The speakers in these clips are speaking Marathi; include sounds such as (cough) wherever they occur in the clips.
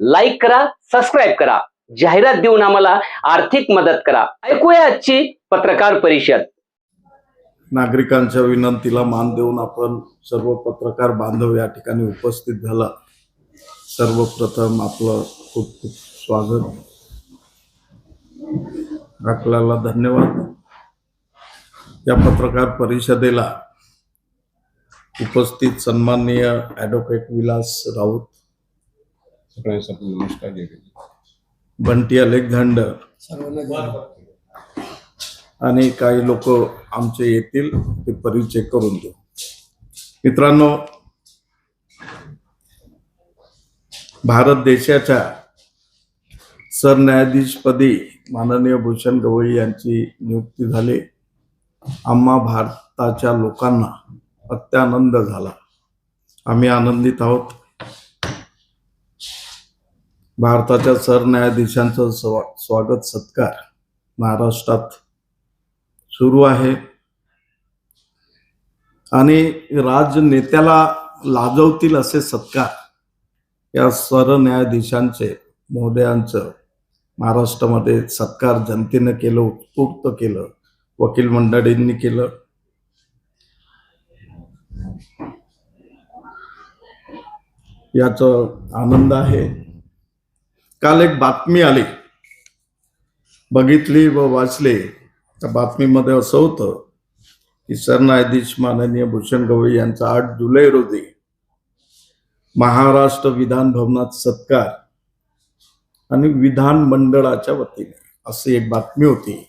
लाईक करा सबस्क्राईब करा. जाहिरात देऊन आम्हाला आर्थिक मदत करा. ऐकूया आजची पत्रकार परिषद. नागरिकांच्या विनंतीला मान देऊन आपण सर्व पत्रकार बांधव या ठिकाणी उपस्थित झाला. सर्वप्रथम आपलं खूप खूप स्वागत. आपल्याला धन्यवाद. या पत्रकार परिषदेला उपस्थित सन्माननीय ॲडव्होकेट विलास राऊत सगळ्या सबको नमस्कार जय बंटी अलेकझांडर आणि काही लोक आमचे येतील ते परिचय करून देऊ. मित्रांनो भारत देशाच्या सरन्यायाधीशपदी माननीय भूषण गवई यांची नियुक्ती झाली. आम्हा भारताच्या लोकांना अत्यानंद झाला. आम्ही आनंदित आहोत. भारताच्या सरन्यायाधीशांचं स्वा स्वागत सत्कार महाराष्ट्रात सुरू आहे. आणि राजनेत्याला लाजवतील असे सत्कार या सरन्यायाधीशांचे महोदयांचं महाराष्ट्रामध्ये सत्कार जनतेनं केलं उत्स्फूर्त केलं वकील मंडळींनी केलं. याचं आनंद आहे. काल एक बातमी आली. बघितली व वाचली. त्या बातमीमध्ये असं होतं की सरन्यायाधीश माननीय भूषण गवई यांचा आठ जुलै रोजी महाराष्ट्र विधान भवनात सत्कार आणि विधान मंडळाच्या वतीने अशी एक बातमी होती.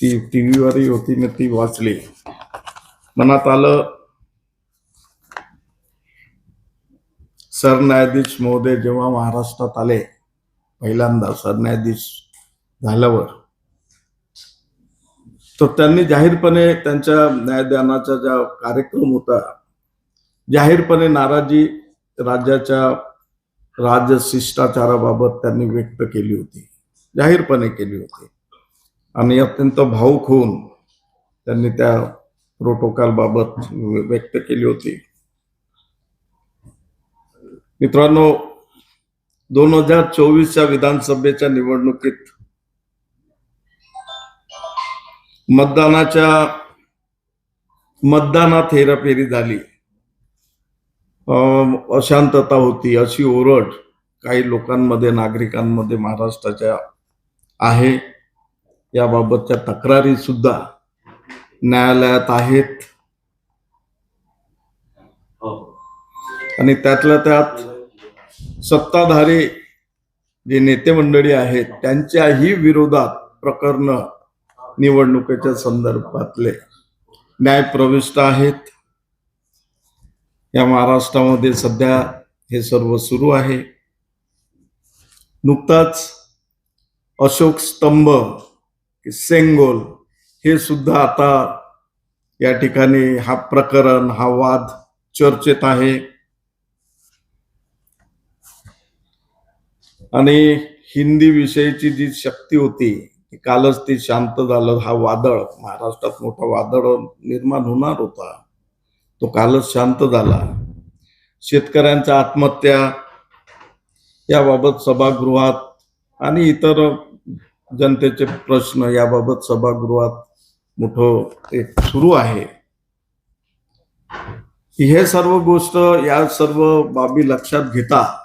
ती टी व्हीवरही होती मी ती वाचली. मनात आलं सरन्यायाधीश महोदय जेव्हा महाराष्ट्रात आले पहिल्यांदा सरन्यायाधीश झाल्यावर तर त्यांनी जाहीरपणे त्यांच्या न्यायदानाचा ज्या कार्यक्रम होता जाहीरपणे नाराजी राज्याच्या राजशिष्टाचाराबाबत त्यांनी व्यक्त केली होती जाहीरपणे केली होती. आणि अत्यंत भाऊक होऊन त्यांनी त्या प्रोटोकॉल बाबत व्यक्त केली होती. मित्रांनो दोन हजार चोवीसच्या विधानसभेच्या निवडणुकीत मतदानाच्या मतदानात हेराफेरी झाली. अं, अशांतता होती अशी ओरड काही लोकांमध्ये नागरिकांमध्ये महाराष्ट्राच्या आहे. याबाबतच्या तक्रारी सुद्धा न्यायालयात आहेत. आणि त्यातल्या त्यात सत्ताधारी जे नेते मंडळी आहेत त्यांच्याही विरोधात प्रकरण निवडणुकीच्या संदर्भातले न्याय प्रविष्ट आहेत. या महाराष्ट्रामध्ये सध्या हे सर्व सुरू आहे. नुकताच अशोक स्तंभ सेंगोल हे सुद्धा आता या ठिकाणी हा प्रकरण हा वाद चर्चेत आहे. आणि हिंदी विषयीची जी शक्ती होती कालच ती शांत झालं. हा वादळ महाराष्ट्रात मोठा वादळ निर्माण होणार होता. तो कालच शांत झाला. शेतकऱ्यांच्या आत्महत्या याबाबत सभागृहात आणि इतर जनतेचे प्रश्न याबाबत सभागृहात मोठं एक सुरू आहे. हे सर्व गोष्ट या सर्व बाबी लक्षात घेता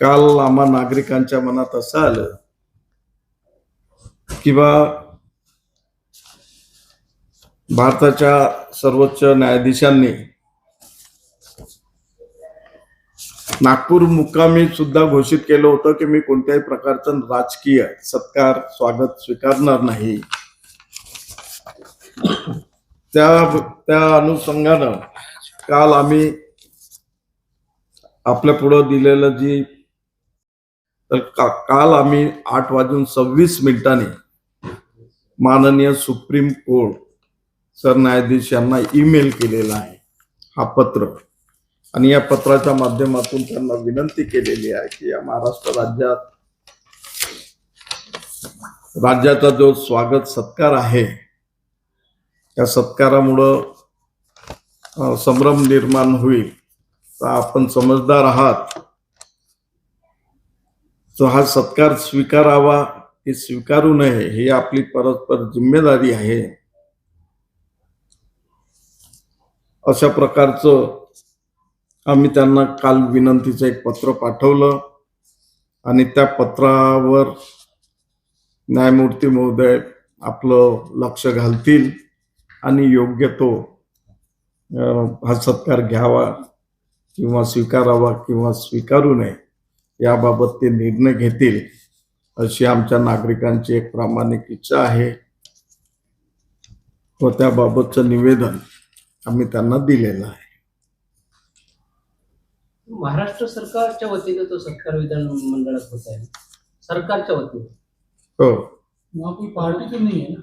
काल आम्हा नागरिकांच्या मनात असं आलं किंवा भारताच्या सर्वोच्च न्यायाधीशांनी नागपूर मुक्कामी सुद्धा घोषित केलं होतं की मी कोणत्याही प्रकारचं राजकीय सत्कार स्वागत स्वीकारणार नाही. त्या त्या अनुषंगानं काल आम्ही आपल्या पुढं दिलेलं जी तर का काल आम्ही आठ वाजून सव्वीस मिनिटांनी माननीय सुप्रीम कोर्ट सरन्यायाधीश यांना ईमेल केलेला आहे हा पत्र. आणि या पत्राच्या माध्यमातून त्यांना विनंती केलेली आहे की या महाराष्ट्र राज्यात राज्याचा जो स्वागत सत्कार आहे त्या सत्कारामुळं संभ्रम निर्माण होईल. तर आपण समजदार आहात. तो हा सत्कार स्वीकारावा हे स्वीकारू नये ही आपली परस्पर जिम्मेदारी आहे. अशा प्रकारचं आम्ही त्यांना काल विनंतीचं एक पत्र पाठवलं आणि त्या पत्रावर न्यायमूर्ती महोदय आपलं लक्ष घालतील आणि योग्य तो हा सत्कार घ्यावा किंवा स्वीकारावा किंवा स्वीकारू नये. याबाबत ते निर्णय घेतील अशी आमच्या नागरिकांची एक प्रामाणिक इच्छा आहे. व त्याबाबतचं निवेदन आम्ही त्यांना दिलेलं आहे. महाराष्ट्र सरकारच्या वतीने तो सत्कार विधान मंडळात होत आहे. सरकारच्या वतीने. हो. वहाँ कोई पार्टी तो नहीं है ना.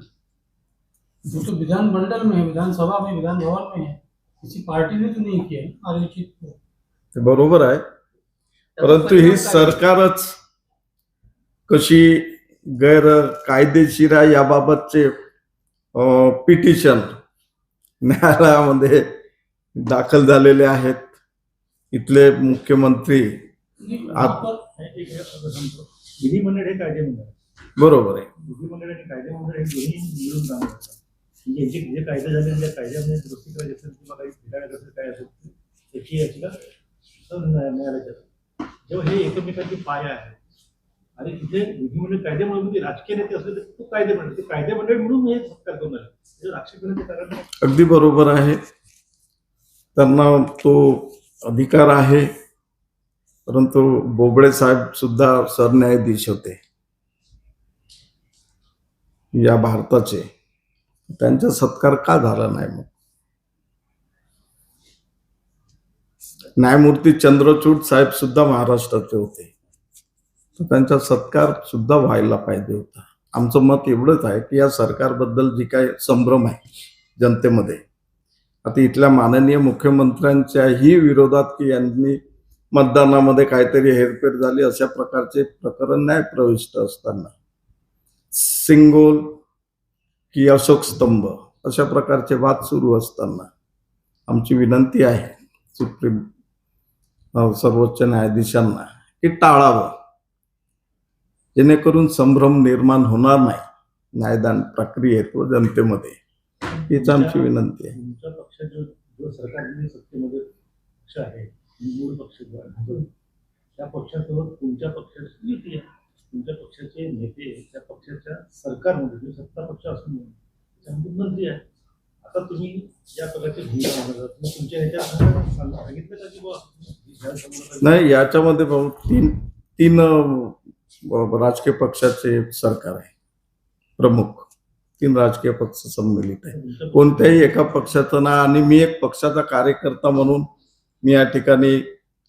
वो तो विधान मंडल में है विधानसभा में विधान भवन में है किसी पार्टी ने तो नहीं किया आरक्षित को ते बरोबर आहे. परंतु ही सरकारच कशी गैर कायदेशीर आहे याबाबतचे पिटिशन न्यायालयामध्ये दाखल झालेले आहेत इथले मुख्यमंत्री विधिमंडळ हे कायदेमंडळ. बरोबर आहे विधिमंडळ आणि कायदेमंडळ हे दोन्ही मिळून काम करतात म्हणजे जे जे कायदे झाले त्या कायद्यामध्ये दुरुस्ती करायची असेल किंवा काही असेल काय असेल त्याची याचिका न्यायालयात तेव्हा हे एकमेकांचे पाय आहे आणि तिथे विधिमंडळ कायदेमंडळ म्हणजे राजकीय नेते असले तर तो कायदेमंडळ ते कायदेमंडळ म्हणून हे सत्कार करून आले. कारण अगदी बरोबर आहे. त्यांना तो अधिकार आहे. परंतु बोबडे साहेब सुद्धा सरन्यायाधीश होते. या भारताचे. त्यांचा सत्कार का झाला नाही मग? न्यायमूर्ती चंद्रचूड साहेब सुद्धा महाराष्ट्राचे होते. तर त्यांचा सत्कार सुद्धा व्हायला पाहिजे होता. आमचं मत एवढंच आहे की या सरकारबद्दल जी काय संभ्रम आहे जनतेमध्ये आता इथल्या माननीय मुख्यमंत्र्यांच्याही विरोधात की यांनी मतदानामध्ये काहीतरी हेरफेर झाली अशा प्रकारचे प्रकरण नाही प्रविष्ट असताना. सिंगोल की अशोक स्तंभ अशा प्रकारचे वाद सुरू असताना आमची विनंती आहे सुप्रीम सर्वोच्च न्यायाधीशांना की टाळावं. जेणेकरून संभ्रम निर्माण होणार नाही. न्यायदान प्रक्रियेत व जनतेमध्ये. हीच आमची विनंती आहे. त्या पक्षासोबत तुमच्या पक्षाची युती आहे. तुमच्या पक्षाचे नेते त्या पक्षाच्या सरकारमध्ये जो सत्ता पक्ष असून त्याच्यामध्ये मंत्री आहे. आता तुम्ही या प्रकारची भूमिका मांडत तुमच्या ह्याच्यात सांगितलं का की बुवा नाही याच्यामध्ये भाऊ तीन तीन राजकीय पक्षाचे सरकार आहे. प्रमुख. तीन राजकीय पक्ष संमिलित आहे. कोणत्याही एका पक्षाचं ना आणि मी एक पक्षाचा कार्यकर्ता म्हणून मी या ठिकाणी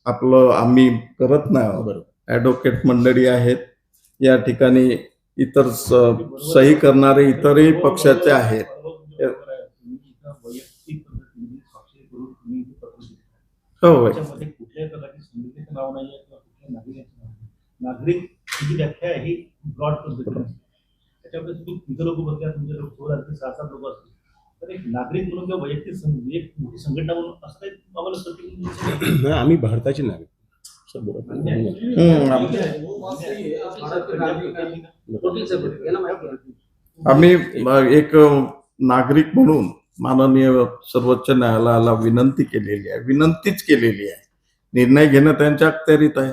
आपलं आम्ही करत नाही ॲडव्होकेट मंडळी आहेत. या ठिकाणी इतर सही करणारे इतरही पक्षाचे आहेत बरोबर आहे. तुम्ही इथं वैयक्तिक पद्धतीने स्वाक्षरी करून तुम्ही जे पत्र लिहिता, हो. त्याच्यामध्ये कुठल्याही प्रकारची संघटनेचं नाव नाही आहे किंवा कुठल्या नागरिकाचं नाव नाही नागरिक ही व्याख्या आहे ही ब्रॉड पद्धतीने असते. त्याच्यामध्ये तुम्ही किती लोक बसल्या तुमचे लोक सोळा असतील सहा सात लोक असतील तर एक नागरिक म्हणून किंवा वैयक्तिक संघ- एक मोठी संघटना म्हणून असं काही आम्हाला (coughs) नाही आम्ही भारताची नागरिक. हम्म, आम- है हैं। माहिती आहे. आम्ही अ, एक अ, नागरिक म्हणून माननीय सर्वोच्च न्यायालयाला विनंती केलेली आहे विनंतीच केलेली आहे. निर्णय घेणं त्यांच्या अखत्यारीत आहे.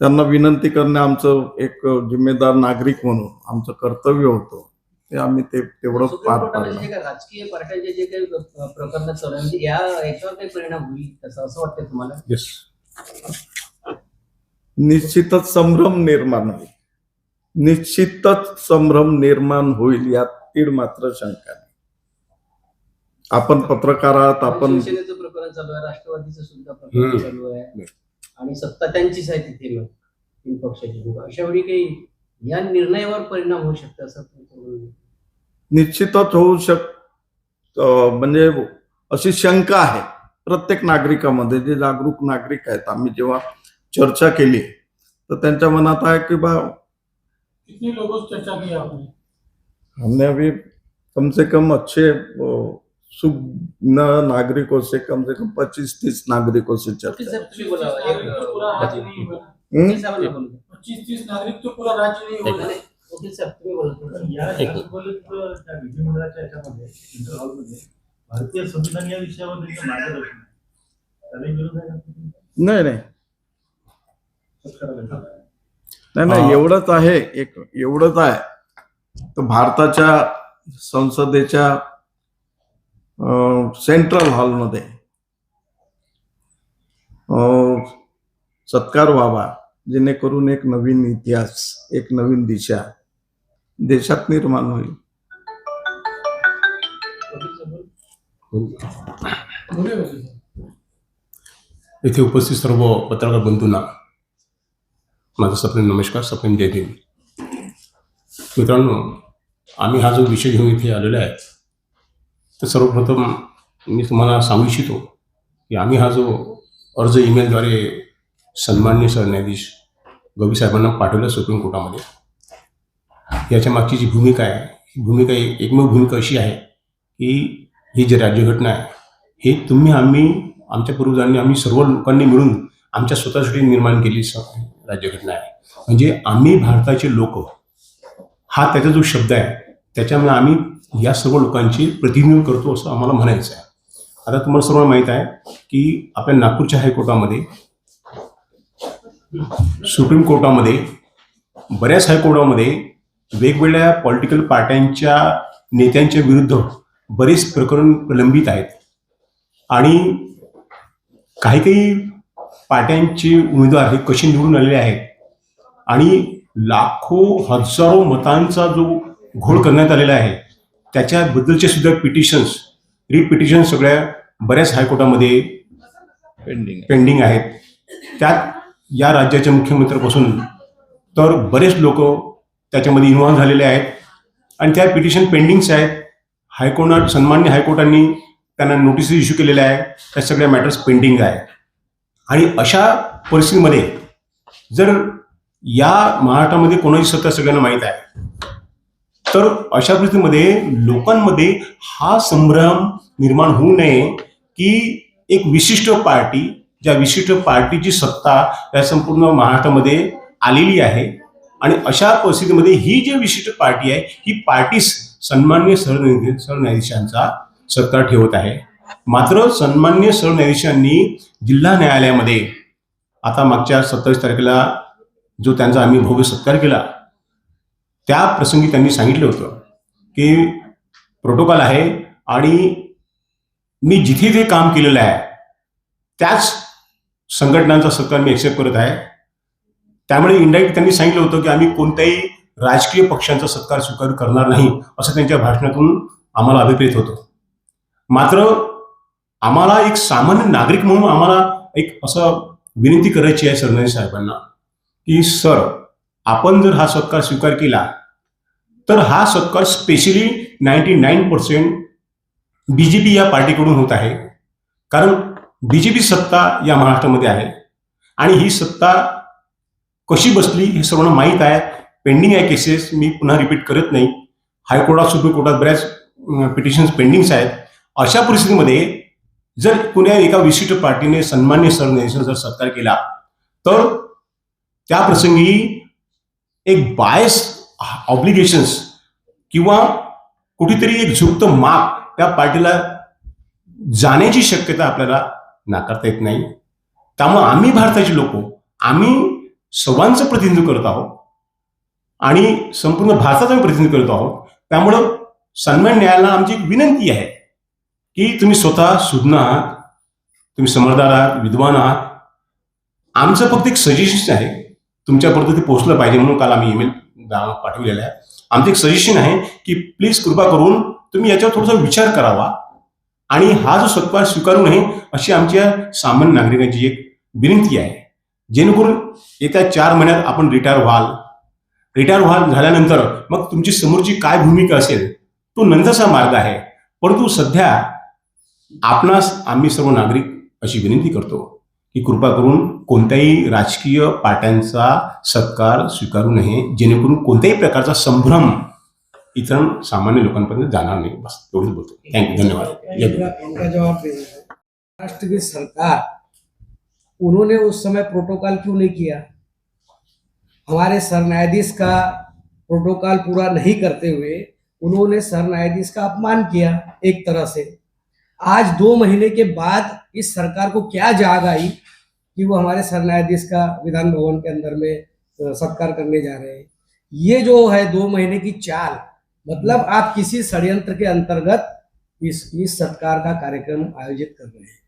त्यांना विनंती करणं आमचं एक जिम्मेदार नागरिक म्हणून आमचं कर्तव्य होतं. ते आम्ही ते तेवढं पार पाडलं. राजकीय पार्ट्यांचे जे काही प्रकरण चालू म्हणजे या याच्यावर काही परिणाम होईल तसं असं वाटतं तुम्हाला? Yes. निश्चितच संभ्रम निर्माण होईल. निश्चितच संभ्रम निर्माण होईल यात तीड मात्र शंका नाही. आपण पत्रकार आहात आपण शिवसेनेचं प्रकरण चालू आहे राष्ट्रवादीचं सुद्धा प्रकरण. चालू आहे. आणि सत्ता त्यांचीच आहे तिथे मग तीन पक्षाची अशा वेळी काही या निर्णयावर परिणाम होऊ शकतो असं? निश्चितच होऊ शक म्हणजे अशी शंका आहे प्रत्येक नागरिकामध्ये जे जागरूक नागरिक आहेत आम्ही जेव्हा चर्चा केली तर त्यांच्या मनात आहे की बा कितने लोगों से चर्चा की आपने हमने अभी कम से कम अच्छे सुग्न नागरिकों से कम से कम पच्चीस तीस नागरिकों से चर्चा साहेब तुम्ही बोला? एक, नागरिक तो पूरा अं, राज्य नहीं नहीं नाही, भारतीय संविधान या विषयावर मार्गदर्शन? नाही हा. एवढंच आहे एक एवढंच आहे. तर भारताच्या संसदेच्या सेंट्रल हॉलमध्ये सत्कार व्हावा जेणेकरून एक नवीन इतिहास एक नवीन दिशा देशात निर्माण होईल. इथे येथे उपस्थित सर्व पत्रकार बंधूंना माझा सप्रेम नमस्कार सप्रेम जय मित्रांनो आम्ही हा जो विषय घेऊन इथे आलेला आहे तर सर्वप्रथम मी तुम्हाला सांगू इच्छितो की आम्ही हा जो अर्ज ईमेलद्वारे सन्माननीय सरन्यायाधीश गवी साहेबांना पाठवला सुप्रीम कोर्टामध्ये याच्या मागची जी भूमिका आहे ही भूमिका एक- एकमेव भूमिका अशी आहे की ही जी राज्यघटना आहे हे तुम्ही आम्ही आमच्या पूर्वजांनी आम्ही सर्व लोकांनी मिळून आमच्या स्वतःसाठी निर्माण केली राज्यघटना आहे. म्हणजे आम्ही भारताचे लोक हा त्याचा जो शब्द आहे त्याच्यामुळे आम्ही या सर्व लोकांचे प्रतिनिधित्व करतो असं आम्हाला म्हणायचं आहे. आता तुम्हाला सर्व माहीत आहे की आपल्या नागपूरच्या हायकोर्टामध्ये सुप्रीम कोर्टामध्ये बऱ्याच हायकोर्टामध्ये वेगवेगळ्या पॉलिटिकल पार्ट्यांच्या नेत्यांच्या विरुद्ध बरेच प्रकरण प्रलंबित आहेत. आणि काही काही पार्ट्यांचे उमेदवार हे कसे निवडून आलेले आहेत आणि लाखो हजारो मतांचा जो घोळ करण्यात आलेला आहे त्याच्याबद्दलचे सुद्धा पिटिशन्स रीट पिटिशन सगळ्या बऱ्याच हायकोर्टामध्ये पेंडिंग पेंडिंग आहेत. त्यात या राज्याच्या मुख्यमंत्र्यापासून तर बरेच लोक त्याच्यामध्ये इन्व्हॉल्व झालेले आहेत. आणि त्या पिटिशन पेंडिंग्स आहेत. हायकोर्टात सन्मान्य हायकोर्टांनी त्यांना नोटीस इश्यू केलेल्या आहे. त्या सगळ्या मॅटर्स पेंडिंग आहे. आणि अशा परिस्थितीमध्ये जर या महाराष्ट्रामध्ये कोणाची सत्ता सगळ्यांना माहीत आहे तर अशा परिस्थितीमध्ये लोकांमध्ये हा संभ्रम निर्माण होऊ नये की एक विशिष्ट पार्टी ज्या विशिष्ट पार्टीची सत्ता या संपूर्ण महाराष्ट्रामध्ये आलेली आहे आणि अशा परिस्थितीमध्ये ही जी विशिष्ट पार्टी आहे ही पार्टी सन्मान्य सरन्यायाधीश सरन्यायाधीशांचा सत्ता ठेवत आहे. मात्र सन्मान्य सरन्यायाधीशांनी जिल्हा न्यायालयामध्ये आता मागच्या सत्तावीस तारखेला जो त्यांचा आम्ही भव्य सत्कार केला त्या प्रसंगी त्यांनी सांगितलं होतं की प्रोटोकॉल आहे आणि मी जिथे जे काम केलेलं आहे त्याच संघटनांचा सत्कार मी एक्सेप्ट करत आहे. त्यामुळे इंडायरेक्ट त्यांनी सांगितलं होतं की आम्ही कोणत्याही राजकीय पक्षांचा सत्कार स्वीकार करणार नाही असं त्यांच्या भाषणातून आम्हाला अभिप्रेत होतं. मात्र आम्हाला एक सामान्य नागरिक म्हणून आम्हाला एक असं विनंती करायची आहे सरन्यायाधीश साहेबांना की सर आपण जर हा सत्कार स्वीकार केला तर हा सत्कार specially ninety nine percent B J P या पार्टीकडून होत आहे. कारण बी जे पी सत्ता या महाराष्ट्रामध्ये आहे. आणि ही सत्ता कशी बसली हे सर्वांना माहीत आहे. पेंडिंग आहे केसेस मी पुन्हा रिपीट करत नाही. हायकोर्टात सुप्रीम कोर्टात बऱ्याच पिटिशन्स पेंडिंग्स आहेत. अशा परिस्थितीमध्ये जर कुण्या एका विशिष्ट पार्टीने सन्मान्य सरन्यायाधीशांचा जर सत्कार केला तर त्या प्रसंगी एक बायस ऑब्लिगेशन्स किंवा कुठेतरी एक झुकतं माप त्या पार्टीला जाण्याची शक्यता आपल्याला नाकारता येत नाही. त्यामुळे आम्ही भारताचे लोक आम्ही सर्वांचं प्रतिनिधित्व करत आहोत आणि संपूर्ण भारताचं आम्ही प्रतिनिधित्व करत आहोत. त्यामुळं सन्मान न्यायालयाला आमची एक विनंती आहे की तुम्ही स्वतः सुज्ञ आहात तुम्ही समजदार आहात विद्वान आहात. आमचं फक्त एक सजेशन आहे तुमच्यापर्यंत ते पोहोचलं पाहिजे म्हणून काल आम्ही ईमेल पाठवलेला आहे. आमचं एक सजेशन आहे की प्लीज कृपा करून तुम्ही याच्यावर थोडासा विचार करावा. आणि हा जो सत्कार स्वीकारू नये अशी आमच्या सामान्य नागरिकांची एक विनंती आहे. जेणेकरून येत्या चार महिन्यात आपण रिटायर व्हाल. रिटायर व्हाल झाल्यानंतर मग तुमची समोरची काय भूमिका असेल तो नंतरचा मार्ग आहे. परंतु सध्या आपणास आम्ही सर्व नागरिक अशी विनंती करतो. की कृपा करून कोणत्याही राजकीय पार्ट्यांचा सत्कार स्वीकारू नये, जेणेकरून कोणत्याही प्रकारचा संभ्रम इतर सामान्य लोकांपर्यंत जाणार नाही. बस, एवढंच बोलतो. थँक्यू धन्यवाद. जवाब राष्ट्र की सरकार, उन्होंने उस समय प्रोटोकॉल क्यों नहीं किया? हमारे सर न्यायाधीश का प्रोटोकॉल पूरा नहीं करते हुए उन्होंने सर न्यायाधीश का अपमान किया एक तरह से। आज दो महीने के बाद इस सरकार को क्या जाग आई कि वो हमारे सर न्यायाधीश का विधान भवन के अंदर में सत्कार करने जा रहे हैं? ये जो है दो महीने की चाल मतलब आप किसी षड्यंत्र के अंतर्गत इस इस सत्कार का कार्यक्रम आयोजित कर रहे हैं।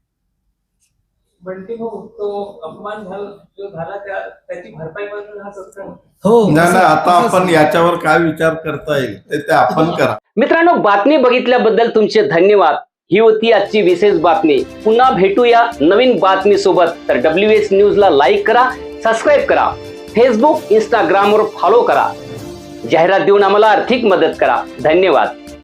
बंटी भाऊ तो अपमान झाला जो झाला त्या त्याची भरपाई म्हणून हा सत्कार हो. आता आपण याच्यावर काय विचार करता येईल ते आपण करा. मित्रांनो बातमी बघितल्याबद्दल तुमचे धन्यवाद. ही होती आजची विशेष बातमी. पुन्हा भेटूया नवीन बातमी सोबत तर डब्ल्यू एस न्यूजला लाईक करा सबस्क्राईब करा. फेसबुक इंस्टाग्रामवर फॉलो करा. जाहिरात देऊन आम्हाला आर्थिक मदत करा. धन्यवाद.